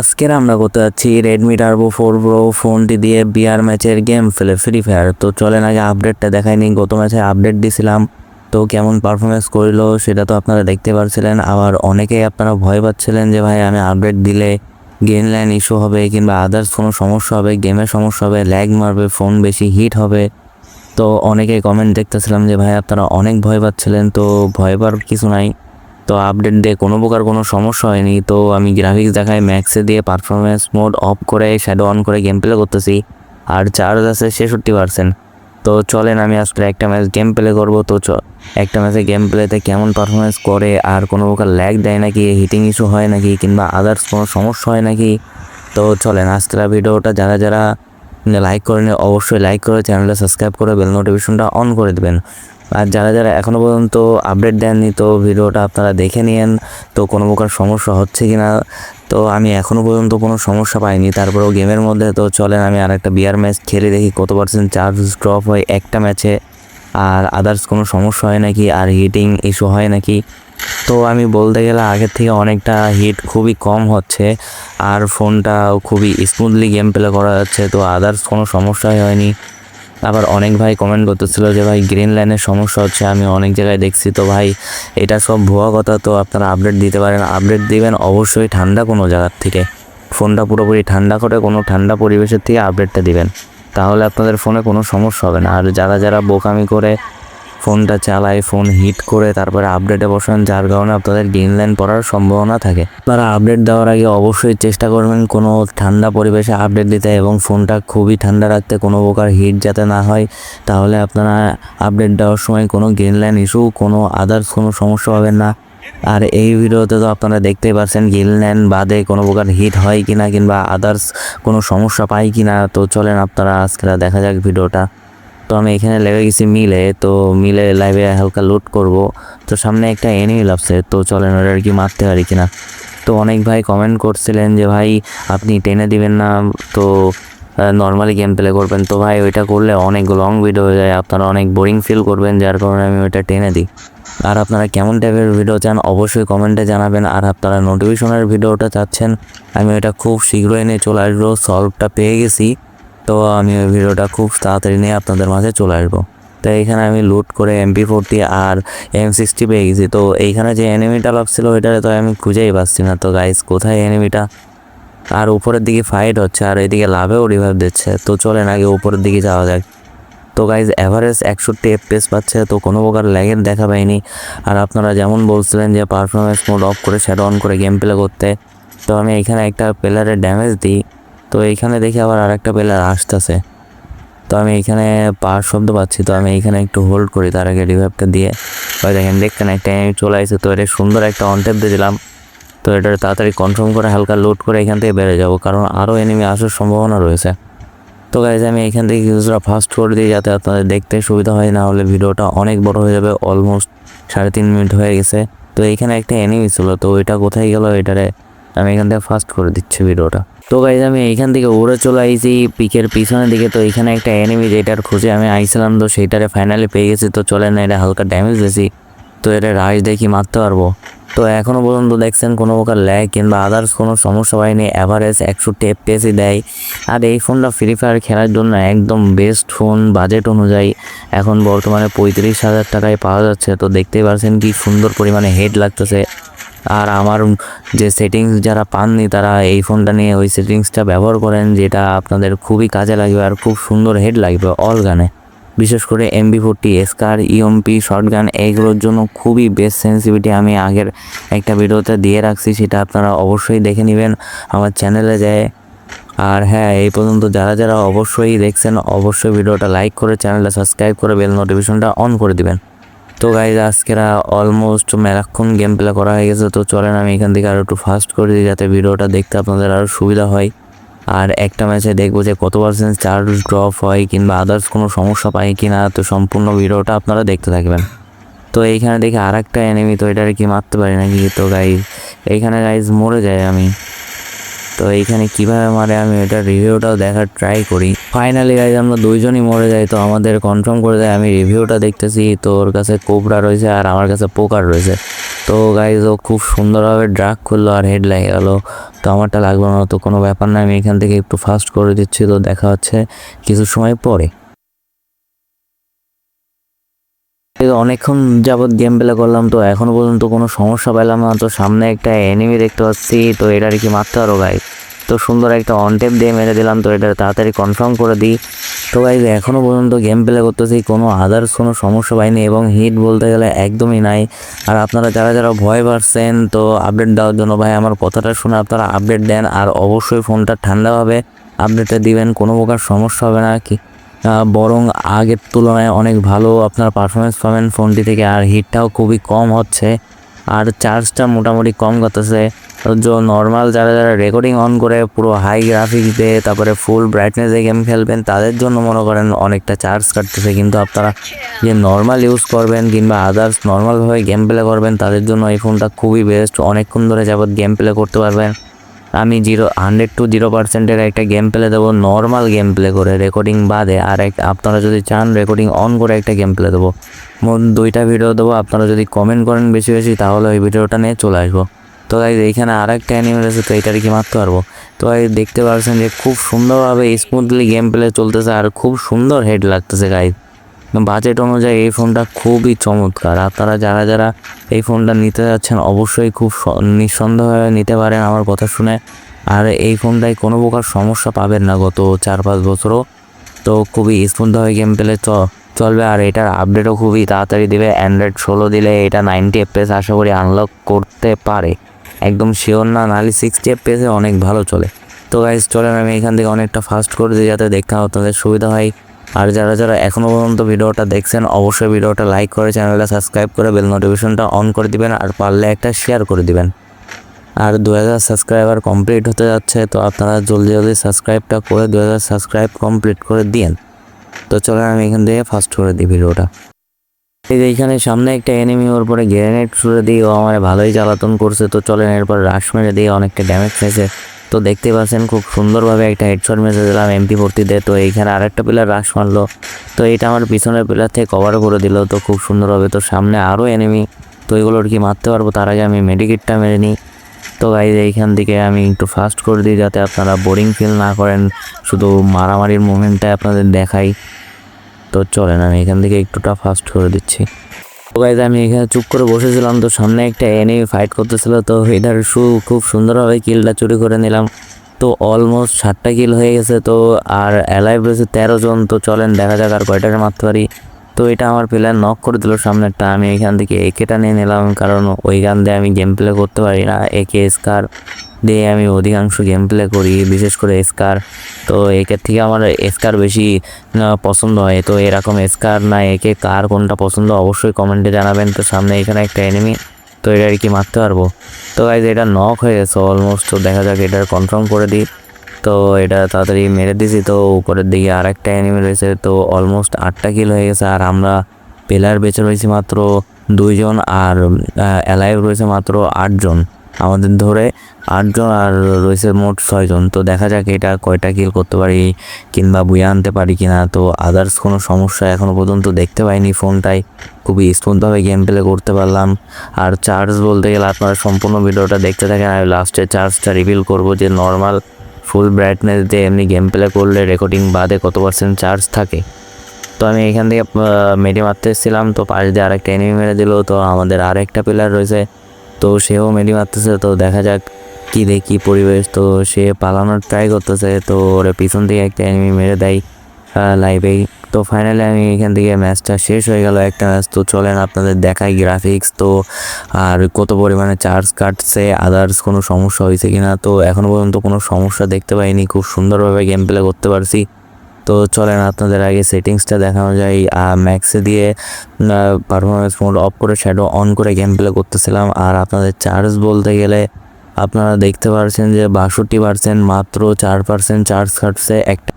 আজকের আমরা করতে যাচ্ছি রেডমি টার্বো ফোর প্রো ফোনটি দিয়ে বিয়ার ম্যাচের গেম ফেলে ফ্রি ফায়ার তো চলেন আগে আপডেটটা দেখাইনি গত ম্যাচে আপডেট দিছিলাম। তো কেমন পারফরমেন্স করল সেটা তো আপনারা দেখতে পারছিলেন। আবার অনেকেই আপনারা ভয় পাচ্ছিলেন যে, ভাই, আমি আপডেট দিলে গেম লাইন ইস্যু হবে কিংবা আদার্স কোনো সমস্যা হবে গেমের সমস্যা হবে ল্যাগ মারবে ফোন বেশি হিট হবে। তো অনেকেই কমেন্ট দেখতেছিলাম যে, ভাই, আপনারা অনেক ভয় পাচ্ছিলেন। তো ভয় পাওয়ার কিছু নাই। তো আপডেট দিয়ে কোনো প্রকার কোনো সমস্যা হয়নি। তো আমি গ্রাফিক্স দেখাই ম্যাক্সে দিয়ে পারফরমেন্স মোড অফ করে শ্যাডো অন করে গেম প্লে করতেছি। আর চার্জ আছে ছেষট্টি পার্সেন্ট তো চলেন আমি আসলে একটা ম্যাচ গেম প্লে করব। তো চ একটা ম্যাচে গেম প্লেতে কেমন পারফরমেন্স করে, আর কোনো প্রকার ল্যাগ দেয় নাকি হিটিং ইস্যু হয় নাকি, কিংবা আদার্স কোনো সমস্যা হয় নাকি? তো চলেন, আজকের ভিডিওটা যারা যারা, লাইক করেন অবশ্যই লাইক করে চ্যানেলটা সাবস্ক্রাইব করে বেল নোটিফিকেশনটা অন করে দেবেন। আর যারা যারা এখনও পর্যন্ত আপডেট দেননি, তো ভিডিওটা আপনারা দেখে নিন তো কোনো প্রকার সমস্যা হচ্ছে কি না তো আমি এখনও পর্যন্ত কোনো সমস্যা পাইনি। তারপরেও গেমের মধ্যে তো চলেন, আমি আর একটা বিয়ার ম্যাচ খেলে দেখি কত পার্সেন্ট চার্জ ড্রপ হয় একটা ম্যাচে আর আদার্স কোনো সমস্যা হয় নাকি? আর হিটিং ইস্যু হয় নাকি? তো আমি বলতে গেলে আগের থেকে অনেকটা হিট খুবই কম হচ্ছে। আর ফোনটা খুবই স্মুথলি গেম প্লে করা যাচ্ছে, তো আদার্স কোনো সমস্যাই হয়নি। আবার অনেক ভাই কমেন্ট করতেছিল যে, ভাই গ্রিন লাইনের সমস্যা হচ্ছে, আমি অনেক জায়গায় দেখছি। তো ভাই, এটা সব ভুয়া কথা, তো আপনারা আপডেট দিতে পারেন। আপডেট দিবেন অবশ্যই ঠান্ডা কোনো জায়গার থেকে। ফোনটা পুরোপুরি ঠান্ডা করে, কোনো ঠান্ডা পরিবেশের থেকে আপডেটটা দিবেন। তাহলে আপনাদের ফোনে কোনো সমস্যা হবে না। আর যারা যারা বোকামি করে ফোনটা চালায় ফোন হিট করে তারপরে আপডেটে বসান, যার কারণে আপনাদের গ্রিন লাইন পড়ার সম্ভাবনা থাকে। আপনারা আপডেট দেওয়ার আগে অবশ্যই চেষ্টা করবেন কোনো ঠান্ডা পরিবেশে আপডেট দিতে এবং ফোনটা খুবই ঠান্ডা রাখতে কোনো প্রকার হিট যাতে না হয়। তাহলে আপনারা আপডেট দেওয়ার সময় কোনো গ্রিন লাইন ইস্যু, কোনো আদার্স কোনো সমস্যা হবে না। আর এই ভিডিওতে তো আপনারা দেখতেই পাচ্ছেন গ্রিন লাইন বাদে কোনো প্রকার হিট হয় কিনা কিংবা আদার্স কোনো সমস্যা পায় কিনা। তো চলেন আপনারা আজকে দেখা যাক ভিডিওটা। তো আমি এখানে লেগে গেছি মিলে, তো মিলে লাইভে হালকা লুট করব। তো সামনে একটা এনিমি লাগছে তো চলেন ওটা আর কি মারতে পারি কিনা। তো অনেক ভাই কমেন্ট করছিলেন যে, ভাই, আপনি টেনে দিবেন না। তো নর্মালি গেম প্লে করবেন। তো ভাই, ওইটা করলে অনেক লং ভিডিও হয়ে যায়। আপনারা অনেক বোরিং ফিল করবেন, যার কারণে আমি ওইটা টেনে দিই। আর আপনারা কেমন টাইপের ভিডিও চান, অবশ্যই কমেন্টে জানাবেন। আর আপনারা নোটিফিকেশনের ভিডিওটা চাচ্ছেন, আমি ওইটা খুব শীঘ্রই নিয়ে চলে আসব। সলভটা পেয়ে গেছি। তো আমি ওই ভিডিওটা খুব তাড়াতাড়ি নিয়ে আপনাদের মাঝে চলে আসব। তো এইখানে আমি লুট করে এমপি ফোরটি আর এম সিক্সটি পেয়ে গেছি তো এইখানে যে এনিমিটা লাগছিল ওইটা তো আমি খুঁজেই পাচ্ছি না। তো গাইস কোথায় এনিমিটা আর উপরের দিকে ফাইট হচ্ছে, আর এদিকে লাভেও রিভাইভ দিচ্ছে। তো চলেন আগে উপরের দিকে যাওয়া যাক। তো গাইজ অ্যাভারেজ একষট্টি এফপিএস পাচ্ছে, তো কোনো প্রকার ল্যাগের দেখা পাইনি। আর আপনারা যেমন বলছিলেন যে পারফরমেন্স মোড অফ করে শ্যাডো অন করে গেম প্লে করতে, তো আমি এখানে একটা প্লেয়ারের ড্যামেজ দিই। তো এইখানে দেখি আবার আরেকটা প্লেয়ার আসতেছে। তো আমি এখানে পার শব্দ পাচ্ছি, তো আমি এখানে একটু হোল্ড করি তার আগে রিভাইভটা দিয়ে। ওই দেখেন দেখতেন একটা enemy চলে আসছে তো এটা সুন্দর একটা অনটেপ দিয়ে দিলাম। তো এটা তাড়াতাড়ি কনফার্ম করে হালকা লোড করে এখান থেকে বেড়ে যাব, কারণ আরও এনিমি আসার সম্ভাবনা রয়েছে। তো গাইজ আমি এখান থেকে কিছুটা ফাস্ট করে দিই যাতে আপনাদের দেখতে সুবিধা হয়, না হলে ভিডিওটা অনেক বড় হয়ে যাবে অলমোস্ট সাড়ে তিন মিনিট হয়ে গেছে। তো এখানে একটা এনিমি ছিল, তো ওইটা কোথায় গেল, এটারে আমি এখান থেকে ফাস্ট করে দিচ্ছি ভিডিওটা। তো গাইজ আমি এইখান থেকে উড়ে চলে আইছি পিকের পিছনের দিকে। তো এখানে একটা এনিমি যেটার খুঁজে আমি আইছিলাম, তো সেইটারে ফাইনালি পেয়ে গেছি। তো চলে না এটা হালকা ড্যামেজ দিয়েছি তো এটা রাইস দেখি মারতে পারব। তো এখনও পর্যন্ত দেখছেন, কোনো প্রকার ল্যাগ কিংবা আদার্স কোনো সমস্যা হয়নি। অ্যাভারেজ একশো টেপ এফপিএসই দেয়। আর এই ফোনটা ফ্রি ফায়ার খেলার জন্য একদম বেস্ট ফোন বাজেট অনুযায়ী। এখন বর্তমানে পঁয়ত্রিশ হাজার টাকায় পাওয়া যাচ্ছে। তো দেখতেই পারছেন কি সুন্দর পরিমাণে হেড লাগতেছে। আর আমার যে সেটিংস যারা পাননি তারা এই ফোনটা নিয়ে ওই সেটিংসটা ব্যবহার করেন, যেটা আপনাদের খুবই কাজে লাগবে আর খুব সুন্দর হেড লাগবে অল গানে। বিশেষ করে MP forty SCAR UMP shotgun এইগুলোর জন্য খুবই বেস্ট সেন্সিভিটি আমি আগের একটা ভিডিওতে দিয়ে রাখছি, সেটা আপনারা অবশ্যই দেখে নেবেন আমার চ্যানেলে যায়। আর হ্যাঁ এই পর্যন্ত যারা যারা অবশ্যই দেখছেন, অবশ্যই ভিডিওটা লাইক করে চ্যানেলটা সাবস্ক্রাইব করে বেল নোটিফিকেশনটা অন করে দিবেন। তো গাইজ আজকেরা অলমোস্ট মেলাক্ষণ গেম প্লে করা হয়ে গেছে। তো চলেন আমি এখান থেকে আরও একটু ফাস্ট করে দিই, যাতে ভিডিওটা দেখতে আপনাদের আরও সুবিধা হয়। আর একটা ম্যাচে দেখব যে কত পার্সেন্ট চার্জ ড্রপ হয়, কিংবা আদার্স কোনো সমস্যা পায় কি না তো সম্পূর্ণ ভিডিওটা আপনারা দেখতে থাকবেন। তো এইখানে দেখি আর একটা এনিমি তো এটার কি মারতে পারি নাকি? তো গাইজ এইখানে গাইজ মরে যায় আমি। তো এইখানে কীভাবে মারে আমি এটা রিভিউটাও দেখার ট্রাই করি। ফাইনালি গাইজ আমরা দুইজনই মরে যাই, তো আমাদের কনফার্ম করে দেয়, আমি রিভিউটা দেখতেছি, তো ওর কাছে কোবরা রয়েছে আর আমার কাছে পোকার রয়েছে। তো গাইজ ও খুব সুন্দরভাবে ড্রাগ খুললো আর হেড লাগে গেলো। তো আমারটা লাগল না, তো কোনো ব্যাপার না, আমি এখান থেকে একটু ফাস্ট করে দিচ্ছি, তো দেখা হচ্ছে কিছু সময় পরে এই অনেকক্ষণ যাবৎ গেম প্লে করলাম, তো এখনও পর্যন্ত কোনো সমস্যা পেলাম না। তো সামনে একটা এনিমি দেখতে পাচ্ছি, তো এটা আর কি মারতে পারো গাই তো সুন্দর একটা অনটেপ দিয়ে মেরে দিলাম, তো এটা তাড়াতাড়ি কনফার্ম করে দিই। তো গাইজ এখনও পর্যন্ত গেম প্লে করতেছি, কোনো আদার্স কোনো সমস্যা পাইনি এবং হিট বলতে গেলে একদমই নাই। আর আপনারা যারা যারা ভয় পাচ্ছেন, তো আপডেট দেওয়ার জন্য ভাই আমার কথাটা শুনে আপনারা আপডেট দেন, আর অবশ্যই ফোনটা ঠান্ডাভাবে আপডেটটা দিবেন, কোনো প্রকার সমস্যা হবে না। কি বরং আগের তুলনায় অনেক ভালো আপনার পারফরমেন্স পাবেন ফোনটি থেকে, আর হিটটাও খুবই কম হচ্ছে। আর চার্জটা মোটামুটি কম করতেছে। যে নর্মাল যারা যারা রেকর্ডিং অন করে, পুরো হাই গ্রাফিক্স দিয়ে তারপরে ফুল ব্রাইটনেসে গেম খেলবেন, তাদের জন্য মনে করেন অনেকটা চার্জ কাটতেছে। কিন্তু আপনারা যে নর্মাল ইউজ করবেন কিংবা আদার্স নর্মালভাবে গেম প্লে করবেন, তাদের জন্য এই ফোনটা খুবই বেস্ট অনেকক্ষণ ধরে যাবত গেম প্লে করতে পারবেন। আমি জিরো হান্ড্রেড টু জিরো পার্সেন্টের একটা গেম প্লে দেবো নর্মাল গেম প্লে করে রেকর্ডিং বাদে আর এক, আপনারা যদি চান রেকর্ডিং অন করে একটা গেম প্লে দেবো। মোট দুইটা ভিডিও দেবো, আপনারা যদি কমেন্ট করেন বেশি বেশি, তাহলে ওই ভিডিওটা নিয়ে চলে আসব। তো গাইজ এইখানে আর একটা অ্যানিমেল আছে তো এটার কি মারতে পারব? তো গাইজ দেখতে পারছেন যে খুব সুন্দরভাবে স্মুথলি গেম প্লে চলতেছে আর খুব সুন্দর হেড লাগতেছে গাইজ বাজেট অনুযায়ী এই ফোনটা খুবই চমৎকার। আপনারা যারা যারা এই ফোনটা নিতে যাচ্ছেন, অবশ্যই খুব স- নিঃসন্দেহে নিতে পারেন আমার কথা শুনে। আর এই ফোনটায় কোনো প্রকার সমস্যা পাবেন না গত চার পাঁচ বছরও। তো খুবই স্মুথভাবে গেম পেলে চলবে আর এটার আপডেটও খুবই তাড়াতাড়ি দেবে। অ্যান্ড্রয়েড ষোলো দিলে এটা নাইনটি এফপিএস আশা করি আনলক করতে পারে। একদম শিওর না, নাহলে সিক্সটি এফপিএসে অনেক ভালো চলে। তো গাইজ চলেন আমি এখান থেকে অনেকটা ফাস্ট করে দিই যাতে দেখতে আপনাদের সুবিধা হয়। আর যারা যারা এখনও পর্যন্ত ভিডিওটা দেখছেন, অবশ্যই ভিডিওটা লাইক করে চ্যানেলটা সাবস্ক্রাইব করে বেল নোটিফিকেশনটা অন করে দিবেন আর পারলে একটা শেয়ার করে দিবেন। আর দু হাজার সাবস্ক্রাইবার কমপ্লিট হতে যাচ্ছে, তো আপনারা জলদি জলদি সাবস্ক্রাইবটা করে দু হাজার সাবস্ক্রাইব কমপ্লিট করে দিন তো চলেন আমি এখান থেকে ফাস্ট করে দিই ভিডিওটা। এই যে এইখানে সামনে একটা এনিমি ওর পরে গ্রেনেড ছুড়ে দিয়ে ও আমার ভালোই জ্বালাতন করছে, তো চলেন এরপর রাশ মেরে দিয়ে অনেকটা ড্যামেজ খেয়েছে। তো দেখতে পাচ্ছেন খুব সুন্দরভাবে একটা হেডশট মেরে দিলাম এমপি ভর্তিতে। তো এইখানে আরেকটা পিলার রাশ মারলো। তো এটা আমার পিছনের পিলার থেকে কভার করে দিল। তো খুব সুন্দরভাবে তো সামনে আরও এনিমি তো এগুলোর কি মারতে পারব? তার আগে আমি মেডিকেটটা মেরে নিই। তো গাইজ এইখান থেকে আমি একটু ফাস্ট করে দিই যাতে আপনারা বোরিং ফিল না করেন। শুধু মারামারির মুভমেন্টটা আপনাদের দেখাই। তো চলেন, আমি এখান থেকে একটুটা ফাস্ট করে দিচ্ছি। গাইজ আমি এখানে চুপ করে বসেছিলাম, তো সামনে একটা এনিমি ফাইট করতেছিল, তো এটার শু খুব সুন্দরভাবে কিলটা চুরি করে নিলাম। তো অলমোস্ট সাতটা কিল হয়ে গেছে, তো আর অ্যালাইভ রয়েছে তেরো জন, তো চলেন দেখা যাক আর কয়টাকে মারতে পারি। তো এটা আমার প্লেয়ার নক করে দিল সামনেরটা, আমি এখান থেকে একেটা নিয়ে নিলাম, কারণ ওই গান দিয়ে আমি গেম প্লে করতে পারি না একে স্কার দিয়ে আমি অধিকাংশ গেম প্লে করি, বিশেষ করে স্কার তো একের থেকে আমার স্কার বেশি পছন্দ হয়। তো এরকম স্কার না, একে কার কোনটা পছন্দ অবশ্যই কমেন্টে জানাবেন। তো সামনে এখানে একটা এনিমি তো এটা আর কি মারতে পারব। তো গাইজ এটা নক হয়ে গেছে অলমোস্ট তো দেখা যাক এটা কনফার্ম করে দিই। তো এটা তাড়াতাড়ি মেরে দিছি। তো উপরের দিকে আর একটা অ্যানিমে রয়েছে। তো অলমোস্ট আটটা কিল হয়ে গেছে। আর আমরা প্লেয়ার বেঁচে রয়েছি মাত্র দুইজন। আর অ্যালাইভ রয়েছে মাত্র আটজন। আমাদের ধরে আটজন আর রয়েছে মোট ছয়জন। তো দেখা যাক এটা কয়টা কিল করতে পারি কিংবা বুয়ে আনতে পারি কিনা। তো আদার্স কোনো সমস্যা এখনও পর্যন্ত দেখতে পাইনি ফোনটায়। খুবই স্মুথভাবে গেম প্লে করতে পারলাম। আর চার্জ বলতে গেলে আপনারা সম্পূর্ণ ভিডিওটা দেখতে থাকেন, আমি লাস্টে চার্জটা রিভিল করব যে নর্মাল ফুল ব্রাইটনেস দিয়ে এমনি গেম প্লে করলে রেকর্ডিং বাদে কত পার্সেন্ট চার্জ থাকে। তো আমি এখান থেকে মেডি মারতে এসেছিলাম। তো পাশ দিয়ে আরেকটা এনিমি মেরে দিল। তো আমাদের আরেকটা প্লেয়ার রয়েছে। তো সেও মেডি মারতেছে, তো দেখা যাক কি দেখি পরিবেশ। তো সে পালানোর ট্রাই করতেছে, তো ওরে পিছন থেকে একটা এনিমি মেরে দেয় লাইভেই তো ফাইনালি আমি এখান থেকে ম্যাচটা শেষ হয়ে গেল একটা ম্যাচ তো চলেন আপনাদের দেখাই গ্রাফিক্স তো আর কত পরিমাণে চার্জ কাটছে আদার্স কোনো সমস্যা হয়েছে কিনা? তো এখনও পর্যন্ত কোনো সমস্যা দেখতে পাইনি। খুব সুন্দরভাবে গেম প্লে করতে পারছি। তো চলেন আপনাদের আগে সেটিংসটা দেখানো যায়। ম্যাক্সে দিয়ে পারফরমেন্স মোড অফ করে শ্যাডো অন করে গেম প্লে করতেছিলাম। আর আপনাদের চার্জ বলতে গেলে, আপনারা দেখতে পারছেন যে বাষট্টি পার্সেন্ট মাত্র চার পার্সেন্ট চার্জ কাটছে একটা